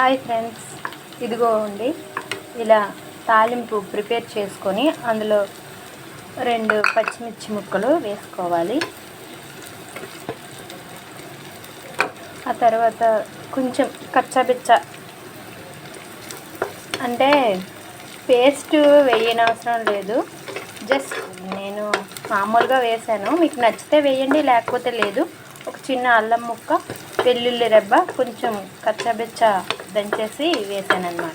Hi friends. ఇదిగోండి ఇలా తాలింపు ప్రిపేర్ చేసుకొని అందులో రెండు పచ్చిమిర్చి ముక్కలు వేసుకోవాలి. ఆ తర్వాత కొంచెం కచ్చబిచ్చ అంటే పేస్ట్ వేయనవసరం లేదు. జస్ట్ నేను మామూలుగా వేసాను. మీకు నచ్చితే వేయండి లేకపోతే లేదు. ఒక చిన్న అల్లం ముక్క వెల్లుల్లి రెబ్బ కొంచెం కచ్చబిచ్చ దంచేసి వేసాను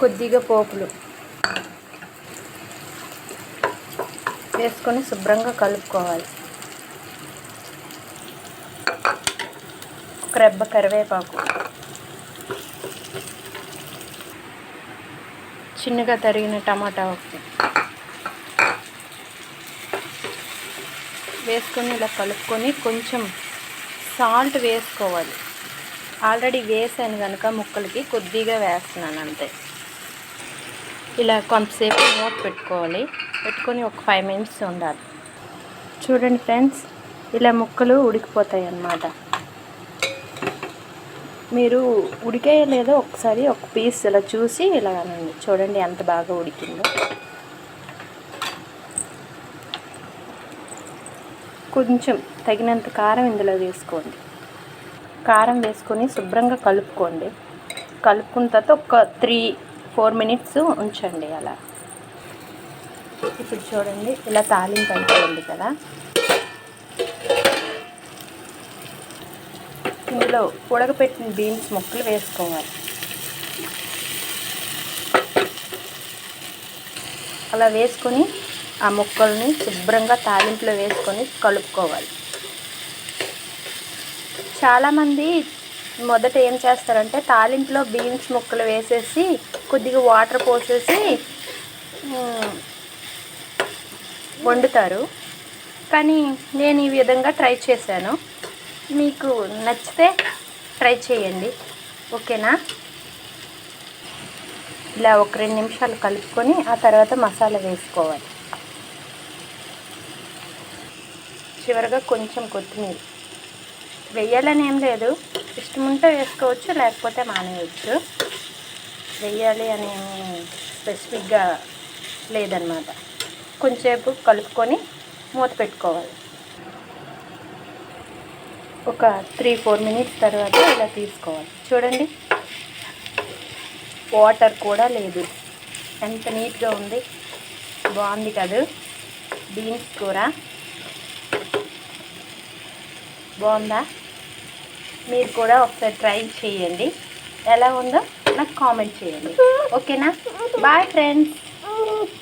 కొద్దిగా పోపులు. వేసుకొని శుభ్రంగా కలుపుకోవాలి. ఒక రెబ్బ కరివేపాకు. చిన్నగా తరిగిన టమాటా ఒకటి. వేసుకొని ఇలా కలుపుకొని కొంచెం సాల్ట్ వేసుకోవాలి. ఆల్రెడీ వేసాను కనుక ముక్కలకి కొద్దిగా వేస్తున్నాను అంతే. ఇలా కొంతసేపు మూత పెట్టుకోవాలి. పెట్టుకొని ఒక ఫైవ్ మినిట్స్ ఉండాలి. చూడండి ఫ్రెండ్స్ ఇలా ముక్కలు ఉడికిపోతాయి అన్నమాట. మీరు ఉడికాయో లేదో ఒకసారి ఒక పీస్ ఇలా చూసి ఇలా అనండి. చూడండి ఎంత బాగా ఉడికిందో. కొంచెం తగినంత కారం ఇందులో వేసుకోండి. కారం వేసుకొని శుభ్రంగా కలుపుకోండి. కలుపుకున్న తర్వాత ఒక త్రీ ఫోర్ మినిట్స్ ఉంచండి అలా. ఇప్పుడు చూడండి ఇలా తాలింపు అయిపోయింది కదా. ఇందులో ఉడకపెట్టిన బీన్స్ ముక్కలు వేసుకోవాలి. అలా వేసుకొని ఆ ముక్కల్ని శుభ్రంగా తాలింపులో వేసుకొని కలుపుకోవాలి. చాలామంది మొదట ఏం చేస్తారంటే తాలింపులో బీన్స్ ముక్కలు వేసేసి కొద్దిగా వాటర్ పోసేసి వండుతారు. కానీ నేను ఈ విధంగా ట్రై చేశాను. మీకు నచ్చితే ట్రై చేయండి. ఓకేనా? ఇలా ఒక రెండు నిమిషాలు కలుపుకొని ఆ తర్వాత మసాలా వేసుకోవాలి. చివరిగా కొంచెం కొత్తిమీర. వెయ్యాలని ఏం లేదు. ఇష్టం ఉంటే వేసుకోవచ్చు లేకపోతే మానేయచ్చు. వెయ్యాలి అని స్పెసిఫిక్గా లేదనమాట. కొంచెంసేపు కలుపుకొని మూత పెట్టుకోవాలి. ఒక త్రీ ఫోర్ మినిట్స్ తర్వాత ఇలా తీసుకోవాలి. చూడండి. వాటర్ కూడా లేదు. ఎంత నీట్గా ఉంది. బాగుంది కదా. బీన్స్ కూర. బాగుందా? మీరు కూడా ఒకసారి ట్రై చేయండి. ఎలా ఉందో నాకు కామెంట్ చేయండి. ఓకేనా? Bye friends.